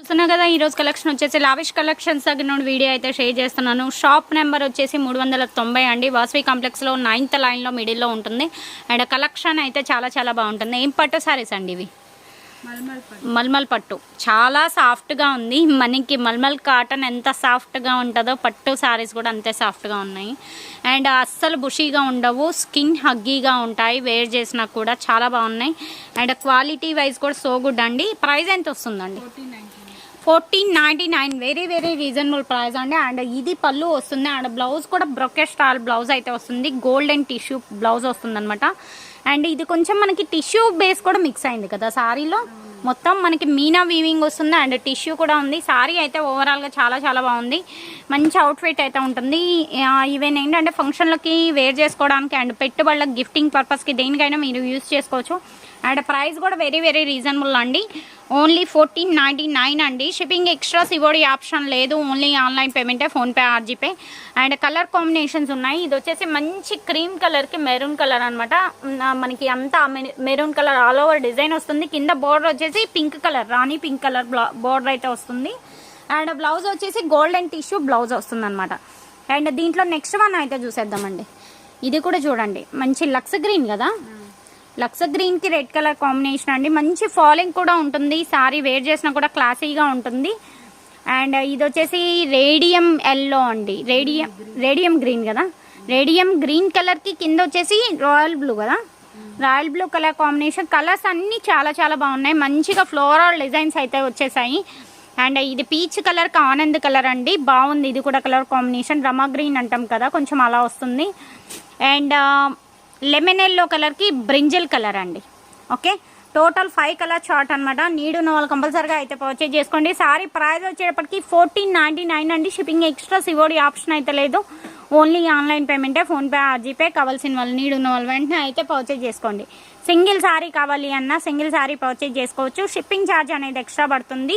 చూస్తున్నా కదా ఈరోజు కలెక్షన్ వచ్చేసి లావిష్ కలెక్షన్స్ దగ్గర నుండి వీడియో అయితే షేర్ చేస్తున్నాను. షాప్ నెంబర్ వచ్చేసి మూడు వందల తొంభై అండి. వాసవి కాంప్లెక్స్లో నైన్త్ లైన్లో మిడిల్లో ఉంటుంది. అండ్ కలెక్షన్ అయితే చాలా చాలా బాగుంటుంది. ఏం పట్టు సారీస్ అండి ఇవి? మల్మల్ పట్టు. చాలా సాఫ్ట్గా ఉంది. మనకి మల్మల్ కాటన్ ఎంత సాఫ్ట్గా ఉంటుందో పట్టు శారీస్ కూడా అంతే సాఫ్ట్గా ఉన్నాయి. అండ్ అస్సలు బుషీగా ఉండవు. స్కిన్ హగ్గీగా ఉంటాయి. వేర్ చేసినా కూడా చాలా బాగున్నాయి. అండ్ క్వాలిటీ వైజ్ కూడా సో గుడ్ అండి. ప్రైస్ ఎంత వస్తుందండి? Fourteen ninety nine. Very very reasonable price అండి. అండ్ ఇది పళ్ళు వస్తుంది. అండ్ బ్లౌజ్ కూడా బ్రొకే స్టాల్ బ్లౌజ్ అయితే వస్తుంది. గోల్డెన్ టిష్యూ బ్లౌజ్ వస్తుంది అనమాట అండ్ ఇది కొంచెం మనకి టిష్యూ బేస్ కూడా మిక్స్ అయింది కదా సారీలో. మొత్తం మనకి మీనా వీవింగ్ వస్తుంది. అండ్ టిష్యూ కూడా ఉంది. సారీ అయితే ఓవరాల్గా చాలా చాలా బాగుంది. మంచి అవుట్ఫిట్ అయితే ఉంటుంది. ఈవెన్ ఏంటంటే ఫంక్షన్లకి వేర్ చేసుకోవడానికి అండ్ పెట్టుబడులకు గిఫ్టింగ్ పర్పస్కి దేనికైనా మీరు యూస్ చేసుకోవచ్చు. అండ్ ప్రైస్ కూడా వెరీ వెరీ రీజనబుల్ అండి. ఓన్లీ ఫోర్టీన్ నైంటీ నైన్ అండి. షిప్పింగ్ ఎక్స్ట్రా సివోడి ఆప్షన్ లేదు. Only online పేమెంటే PhonePe or GPay. And colour combinations ఉన్నాయి. ఇది వచ్చేసి మంచి క్రీమ్ కలర్కి మెరూన్ కలర్ అనమాట మనకి అంతా maroon colour all over design వస్తుంది. కింద బోర్డర్ వచ్చేసి పింక్ కలర్ రాణి పింక్ కలర్ బోర్డర్ అయితే వస్తుంది. అండ్ బ్లౌజ్ వచ్చేసి గోల్డెన్ టిష్యూ బ్లౌజ్ వస్తుంది అనమాట అండ్ దీంట్లో నెక్స్ట్ వన్ అయితే చూసేద్దామండి. ఇది కూడా చూడండి. మంచి లక్స్ గ్రీన్ కదా? లక్స్ గ్రీన్కి రెడ్ కలర్ కాంబినేషన్ అండి. మంచి ఫాలింగ్ కూడా ఉంటుంది. సారీ వేర్ చేసినా కూడా క్లాసీగా ఉంటుంది. అండ్ ఇది వచ్చేసి రేడియం ఎల్లో అండి. రేడియం రేడియం గ్రీన్ కదా? రేడియం గ్రీన్ కలర్కి కింద వచ్చేసి రాయల్ బ్లూ కదా? Royal blue colour combination. Colours అన్ని చాలా చాలా బాగున్నాయి. మంచిగా ఫ్లోరల్ డిజైన్స్ అయితే వచ్చేసాయి. అండ్ ఇది పీచ్ కలర్కి ఆనంద్ కలర్ అండి. బాగుంది. ఇది కూడా కలర్ కాంబినేషన్. రమా గ్రీన్ అంటాం కదా? కొంచెం అలా వస్తుంది. అండ్ లెమన్ ఎల్లో కలర్కి బ్రింజల్ కలర్ అండి. Okay total five colour short అనమాట నీడు వాళ్ళు కంపల్సరీగా అయితే పర్చేజ్ చేసుకోండి. సారీ ప్రైస్ వచ్చేటప్పటికి ఫోర్టీన్ నైంటీ నైన్ అండి. షిప్పింగ్ ఎక్స్ట్రా సివోడి ఆప్షన్ అయితే లేదు. ఓన్లీ ఆన్లైన్ పేమెంటే ఫోన్పే జీపే కావాల్సిన వాళ్ళు నీడు ఉన్న వాళ్ళు వెంటనే అయితే పర్చేజ్ చేసుకోండి. సింగిల్ సారీ కావాలి అన్న సింగిల్ సారీ పర్చేజ్ చేసుకోవచ్చు. షిప్పింగ్ ఛార్జ్ అనేది ఎక్స్ట్రా పడుతుంది.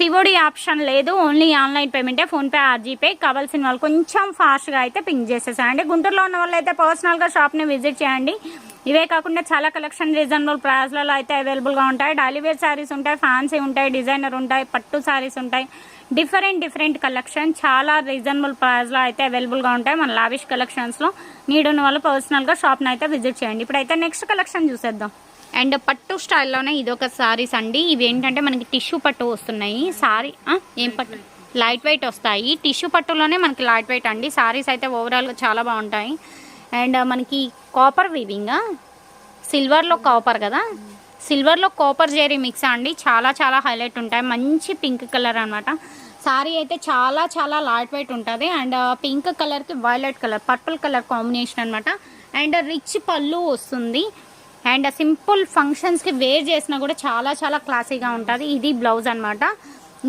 సివోడి ఆప్షన్ లేదు. ఓన్లీ ఆన్లైన్ పేమెంటే ఫోన్పే ఆర్జీపే కావాల్సిన వాళ్ళు కొంచెం ఫాస్ట్గా అయితే పింక్ చేసేసాయండి. గుంటూరులో ఉన్న వాళ్ళు అయితే పర్సనల్గా షాప్ని విజిట్ చేయండి. ఇవే కాకుండా చాలా కలెక్షన్ రీజనబుల్ ప్రైస్లలో అయితే అవైలబుల్గా ఉంటాయి. డైలీ వేర్ శారీస్ ఉంటాయి ఫ్యాన్సీ ఉంటాయి డిజైనర్ ఉంటాయి పట్టు శారీస్ ఉంటాయి. డిఫరెంట్ డిఫరెంట్ కలెక్షన్ చాలా రీజనబుల్ ప్రైస్లో అయితే అవైలబుల్గా ఉంటాయి. మన లావిష్ కలెక్షన్స్లో నీడున్న వాళ్ళు పర్సనల్గా షాప్ని అయితే విజిట్ చేయండి. ఇప్పుడైతే నెక్స్ట్ కలెక్షన్ చూసేద్దాం. అండ్ పట్టు స్టైల్లోనే ఇదొక సారీస్ అండి. ఇవి ఏంటంటే మనకి టిష్యూ పట్టు వస్తున్నాయి. సారీ ఏం పట్టు? లైట్ వెయిట్ వస్తాయి. టిష్యూ పట్టులోనే మనకి లైట్ వెయిట్ అండి. సారీస్ అయితే ఓవరాల్గా చాలా బాగుంటాయి. అండ్ మనకి కాపర్ వీవింగ్ సిల్వర్లో కాపర్ కదా? సిల్వర్లో కాపర్ జెరీ మిక్స్ అండి. చాలా చాలా హైలైట్ ఉంటాయి. మంచి పింక్ కలర్ అనమాట సారీ అయితే చాలా చాలా లైట్ వెయిట్ ఉంటుంది. అండ్ పింక్ కలర్కి violet colour purple colour combination అనమాట అండ్ రిచ్ పళ్ళు వస్తుంది. అండ్ సింపుల్ ఫంక్షన్స్కి వేర్ చేసినా కూడా చాలా చాలా క్లాసీగా ఉంటుంది. ఇది బ్లౌజ్ అనమాట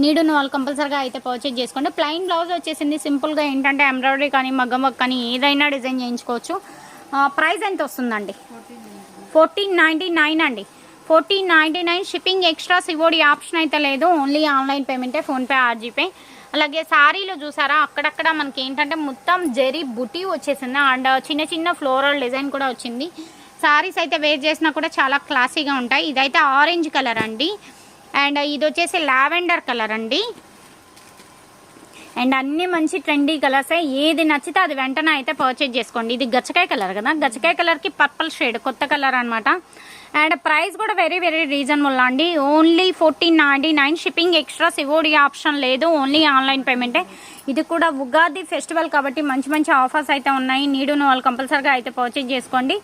నీడున్న వాళ్ళు కంపల్సరీగా అయితే పర్చేజ్ చేసుకోండి. ప్లెయిన్ బ్లౌజ్ వచ్చేసింది. సింపుల్గా ఏంటంటే ఎంబ్రాయిడరీ కానీ మగ్గం వర్క్ కానీ ఏదైనా డిజైన్ చేయించుకోవచ్చు. ప్రైస్ ఎంత వస్తుందండి? ఫోర్టీన్ నైంటీ నైన్ అండి. Fourteen ninety nine shipping extra COD option అయితే లేదు. ఓన్లీ ఆన్లైన్ పేమెంటే ఫోన్పే ఆర్జీపే అలాగే శారీలో చూసారా? అక్కడక్కడ మనకి ఏంటంటే మొత్తం జెరీ బుటీ వచ్చేసింది? అండ్ చిన్న చిన్న ఫ్లోరల్ డిజైన్ కూడా వచ్చింది. సారీస్ అయితే వేర్ చేసినా కూడా చాలా క్లాసీగా ఉంటాయి. ఇదైతే ఆరెంజ్ కలర్ అండి. అండ్ ఇది వచ్చేసి లావెండర్ కలర్ అండి. అండ్ అన్ని మంచి ట్రెండీ కలర్స్. ఏది నచ్చితే అది వెంటనే అయితే పర్చేజ్ చేసుకోండి. ఇది గచ్చకాయ కలర్ కదా. గచ్చకాయ కలర్కి పర్పుల్ షేడ్ కొత్త కలర్ అనమాట అండ్ ప్రైస్ కూడా వెరీ వెరీ రీజనబుల్ అండి. Only fourteen ninety nine shipping extra COD option లేదు ఓన్లీ ఆన్లైన్ పేమెంటే ఇది కూడా ఉగాది ఫెస్టివల్ కాబట్టి మంచి మంచి ఆఫర్స్ అయితే ఉన్నాయి. నీడును వాళ్ళు కంపల్సరీగా అయితే పర్చేజ్ చేసుకోండి.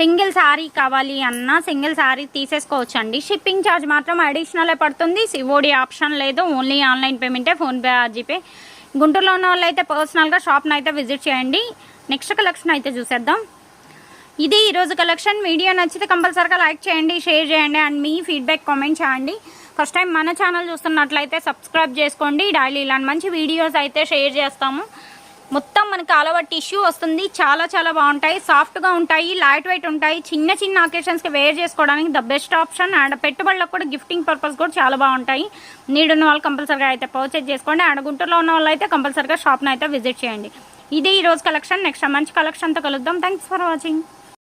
సింగిల్ శారీ కావాలి అన్నా సింగిల్ శారీ తీసేసుకోవచ్చు అండి షిప్పింగ్ ఛార్జ్ మాత్రం అడిషనల్ పడుతుంది. సివోడి ఆప్షన్ లేదు ఓన్లీ ఆన్లైన్ పేమెంటే ఫోన్పే జీపే గుంటూరులో ఉన్న వాళ్ళు అయితే పర్సనల్గా షాప్ను అయితే విజిట్ చేయండి. నెక్స్ట్ కలెక్షన్ అయితే చూసేద్దాం. ఇది ఈరోజు కలెక్షన్. వీడియో నచ్చితే కంపల్సరీగా లైక్ చేయండి షేర్ చేయండి అండ్ మీ ఫీడ్బ్యాక్ కామెంట్ చేయండి. ఫస్ట్ టైం మన ఛానల్ చూస్తున్నట్లయితే సబ్స్క్రైబ్ చేసుకోండి. డైలీ ఇలాంటి మంచి వీడియోస్ అయితే షేర్ చేస్తాము. మొత్తం మనకి ఆల్ ఓవర్ టిష్యూ వస్తుంది. చాలా చాలా బాగుంటాయి. సాఫ్ట్గా ఉంటాయి లైట్ వెయిట్ ఉంటాయి. చిన్న చిన్న అకేషన్స్కి వేర్ చేసుకోవడానికి ద బెస్ట్ ఆప్షన్. అండ్ పెట్టుబడులకు కూడా గిఫ్టింగ్ పర్పస్ కూడా చాలా బాగుంటాయి. నీడ్ ఉన్న వాళ్ళు కంపల్సరీగా అయితే పర్చేజ్ చేసుకోండి. అండ్ గుంటూరులో ఉన్న వాళ్ళు అయితే కంపల్సరీగా షాప్ని అయితే విజిట్ చేయండి. ఇది ఈ రోజు కలెక్షన్. నెక్స్ట్ మంచి కలెక్షన్తో కలుద్దాం. Thanks for watching.